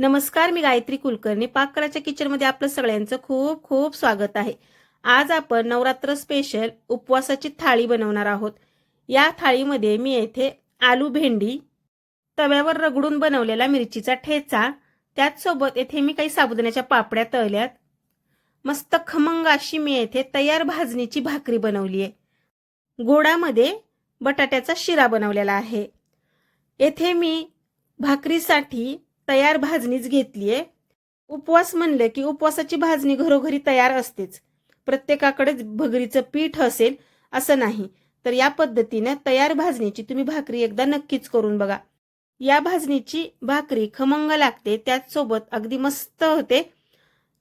नमस्कार मी गायत्री कुलकर्णी. पाककराच्या किचनमध्ये आपलं सगळ्यांचं खूप खूप स्वागत आहे. आज आपण नवरात्र स्पेशल उपवासाची थाळी बनवणार आहोत. या थाळीमध्ये मी येथे आलू भेंडी तव्यावर रगडून बनवलेला मिरचीचा ठेचा त्याचसोबत येथे मी काही साबुदाण्याच्या पापड्या तळल्यात. मस्त खमंग अशी मी येथे तयार भाजणीची भाकरी बनवली आहे. गोडामध्ये बटाट्याचा शिरा बनवलेला आहे. येथे मी भाकरीसाठी तयार भाजणीच घेतली आहे उपवास म्हणलं की उपवासाची भाजणी घरोघरी तयार असतेच. प्रत्येकाकडेच भगरीचं पीठ असेल असं नाही तर या पद्धतीनं तयार भाजणीची तुम्ही भाकरी एकदा नक्कीच करून बघा. या भाजणीची भाकरी खमंग लागते त्याचसोबत अगदी मस्त होते.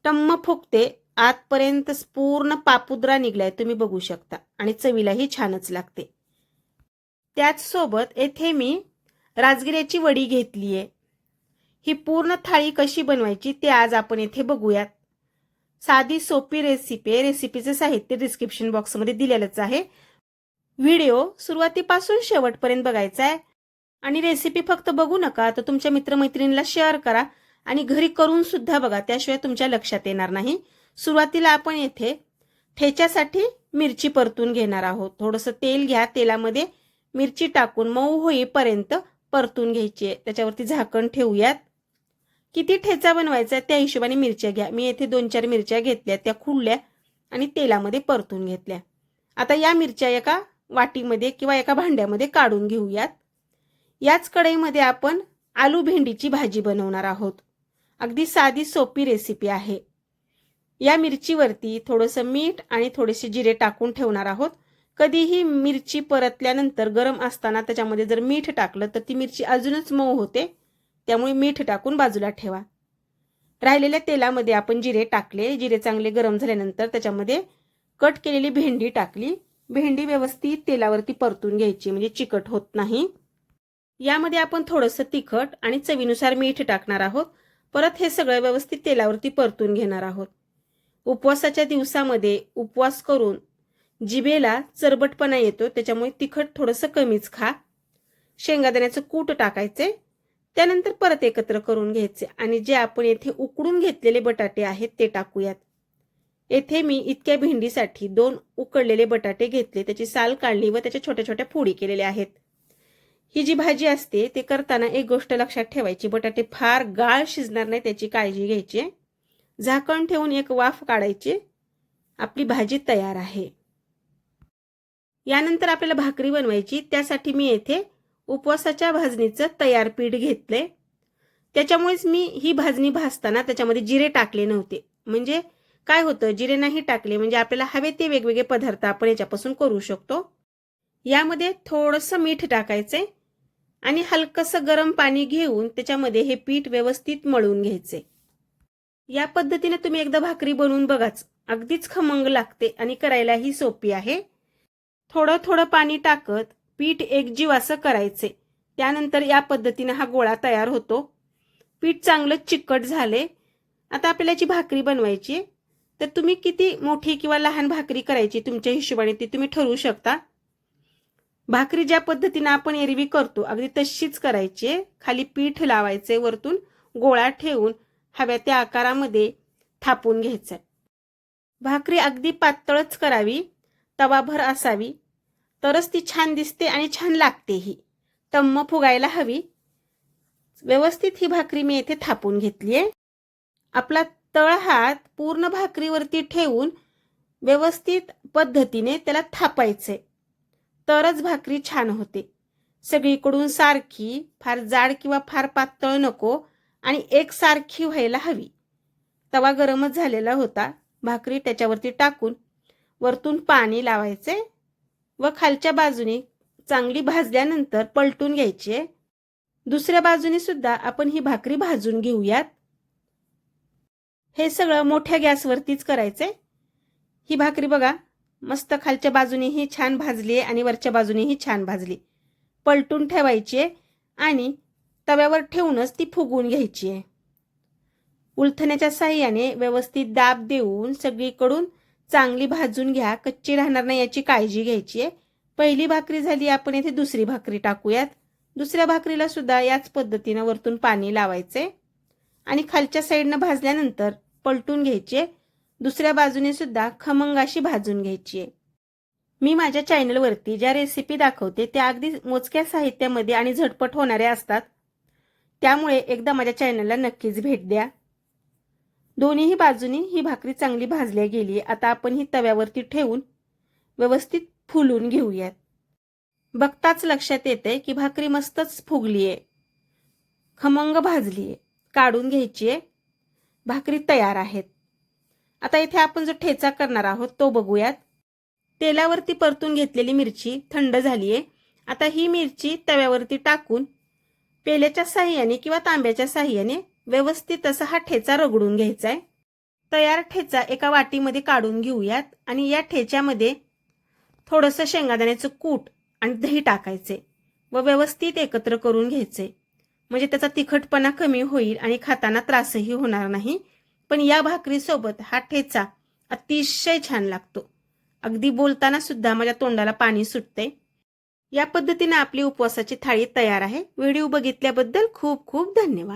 टम्म फुगते आतपर्यंत पूर्ण पापुद्रा निघलाय तुम्ही बघू शकता. आणि चवीलाही छानच लागते. त्याचसोबत येथे मी राजगिऱ्याची वडी घेतली आहे ही पूर्ण थाळी कशी बनवायची ते आज आपण येथे बघूयात. साधी सोपी रेसिपी आहे. रेसिपीचे साहित्य डिस्क्रिप्शन बॉक्समध्ये दिलेलंच आहे. व्हिडिओ सुरुवातीपासून शेवटपर्यंत बघायचा आहे. आणि रेसिपी फक्त बघू नका तर तुमच्या मित्रमैत्रिणीला शेअर करा आणि घरी करून सुद्धा बघा. त्याशिवाय तुमच्या लक्षात येणार नाही. सुरुवातीला आपण येथे ठेच्यासाठी मिरची परतून घेणार आहोत. थोडंसं तेल घ्या. तेलामध्ये मिरची टाकून मऊ होईपर्यंत परतून घ्यायची आहे. त्याच्यावरती झाकण ठेवूयात. किती ठेचा बनवायचा आहे त्या हिशोबाने मिरच्या घ्या. मी येथे दोन चार मिरच्या घेतल्या त्या खुडल्या आणि तेलामध्ये परतून घेतल्या. आता या मिरच्या एका वाटीमध्ये किंवा एका भांड्यामध्ये काढून घेऊयात. याच कढईमध्ये आपण आलू भेंडीची भाजी बनवणार आहोत. अगदी साधी सोपी रेसिपी आहे. या मिरचीवरती थोडंसं मीठ आणि थोडेसे जिरे टाकून ठेवणार आहोत. कधीही मिरची परतल्यानंतर गरम असताना त्याच्यामध्ये जर मीठ टाकलं तर ती मिरची अजूनच मऊ होते. त्यामुळे मीठ टाकून बाजूला ठेवा. राहिलेल्या तेलामध्ये आपण जिरे टाकले. जिरे चांगले गरम झाल्यानंतर त्याच्यामध्ये कट केलेली भेंडी टाकली. भेंडी व्यवस्थित तेलावरती परतून घ्यायची म्हणजे चिकट होत नाही. यामध्ये आपण थोडंसं तिखट आणि चवीनुसार मीठ टाकणार आहोत. परत हे सगळं व्यवस्थित तेलावरती परतून घेणार आहोत. उपवासाच्या दिवसामध्ये उपवास करून जिभेला चरबटपणा येतो त्याच्यामुळे तिखट थोडंसं कमीच खा. शेंगादाण्याचं कूट टाकायचे. त्यानंतर परत एकत्र करून घ्यायचे आणि जे आपण येथे उकडून घेतलेले बटाटे आहेत ते टाकूयात. येथे मी इतक्या भेंडीसाठी दोन उकडलेले बटाटे घेतले त्याची साल काढली व त्याच्या छोट्या छोट्या फोडी केलेल्या आहेत. ही जी भाजी असते ते करताना एक गोष्ट लक्षात ठेवायची बटाटे फार गाळ शिजणार नाही त्याची काळजी घ्यायची. झाकण ठेवून एक वाफ काढायची. आपली भाजी तयार आहे. यानंतर आपल्याला भाकरी बनवायची त्यासाठी मी येथे उपवासाच्या भाजणीचं तयार पीठ घेतलंय. त्याच्यामुळेच मी ही भाजणी भाजताना त्याच्यामध्ये जिरे टाकले नव्हते. म्हणजे काय होतं? जिरे नाही टाकले म्हणजे आपल्याला हवे ते वेगवेगळे पदार्थ आपण याच्यापासून करू शकतो. यामध्ये थोडंसं मीठ टाकायचंय आणि हलकंसं गरम पाणी घेऊन त्याच्यामध्ये हे पीठ व्यवस्थित मळून घ्यायचे या पद्धतीने तुम्ही एकदा भाकरी बनवून बघाच. अगदीच खमंग लागते आणि करायलाही सोपी आहे. थोडं थोडं पाणी टाकत पीठ एकजीव असं करायचे. त्यानंतर या पद्धतीने हा गोळा तयार होतो. पीठ चांगलं चिकट झाले. आता आपल्याला याची भाकरी बनवायची तर तुम्ही किती मोठी किंवा लहान भाकरी करायची तुमच्या हिशोबाने ती तुम्ही ठरवू शकता. भाकरी ज्या पद्धतीनं आपण एरवी करतो अगदी तशीच करायची खाली पीठ लावायचे वरतून गोळा ठेवून हव्या त्या आकारामध्ये थापून घ्यायचं. भाकरी अगदी पातळच करावी. तवाभर असावी. तरच ती छान दिसते आणि छान लागतेही टम्म फुगायला हवी. व्यवस्थित ही भाकरी मी येथे थापून घेतली आहे. आपला तळ हात पूर्ण भाकरीवरती ठेवून व्यवस्थित पद्धतीने त्याला थापायचे. तरच भाकरी छान होते. सगळीकडून सारखी फार जाड किंवा फार पातळ नको आणि एकसारखी व्हायला हवी. तवा गरमच झालेला होता. भाकरी त्याच्यावरती टाकून वरतून पाणी लावायचे. व खालच्या बाजूने चांगली भाजल्यानंतर पलटून घ्यायची दुसऱ्या बाजूने सुद्धा आपण ही भाकरी भाजून घेऊयात. हे सगळं मोठ्या गॅसवरतीच करायचंय ही भाकरी बघा मस्त खालच्या बाजूनेही छान भाजली आहे आणि वरच्या बाजूनेही छान भाजली पलटून ठेवायची आहे आणि तव्यावर ठेवूनच ती फुगवून घ्यायची आहे. उलथण्याच्या साह्याने व्यवस्थित दाब देऊन सगळीकडून चांगली भाजून घ्या कच्ची राहणार नाही याची काळजी घ्यायची आहे. पहिली भाकरी झाली आपण येथे दुसरी भाकरी टाकूयात. दुसऱ्या भाकरीला सुद्धा याच पद्धतीनं वरतून पाणी लावायचे. आणि खालच्या साईडनं भाजल्यानंतर पलटून घ्यायचे दुसऱ्या बाजूने सुद्धा खमंग अशी भाजून घ्यायची आहे. मी माझ्या चॅनलवरती ज्या रेसिपी दाखवते त्या अगदी मोजक्या साहित्यामध्ये आणि झटपट होणाऱ्या असतात. त्यामुळे एकदा माझ्या चॅनलला नक्कीच भेट द्या. दोन्हीही बाजूनी ही भाकरी चांगली भाजल्या गेली. आता आपण ही तव्यावरती ठेवून व्यवस्थित फुलून घेऊयात. बघताच लक्षात येते की भाकरी मस्तच फुगली आहे खमंग भाजली आहे काढून घ्यायची आहे भाकरी तयार आहेत. आता इथे आपण जो ठेचा करणार आहोत तो बघूयात. तेलावरती परतून घेतलेली मिरची थंड झाली आहे आता ही मिरची तव्यावरती टाकून पेल्याच्या साह्याने किंवा तांब्याच्या साह्याने व्यवस्थित असा हा ठेचा रगडून घ्यायचा आहे. तयार ठेचा एका वाटीमध्ये काढून घेऊयात आणि या ठेच्यामध्ये थोडंसं शेंगादाण्याचं कूट आणि दही टाकायचे व व्यवस्थित एकत्र करून घ्यायचे. म्हणजे त्याचा तिखटपणा कमी होईल आणि खाताना त्रासही होणार नाही. पण या भाकरीसोबत हा ठेचा अतिशय छान लागतो. अगदी बोलताना सुद्धा माझ्या तोंडाला पाणी सुटते. या पद्धतीने आपली उपवासाची थाळी तयार आहे. व्हिडिओ बघितल्याबद्दल खूप खूप धन्यवाद.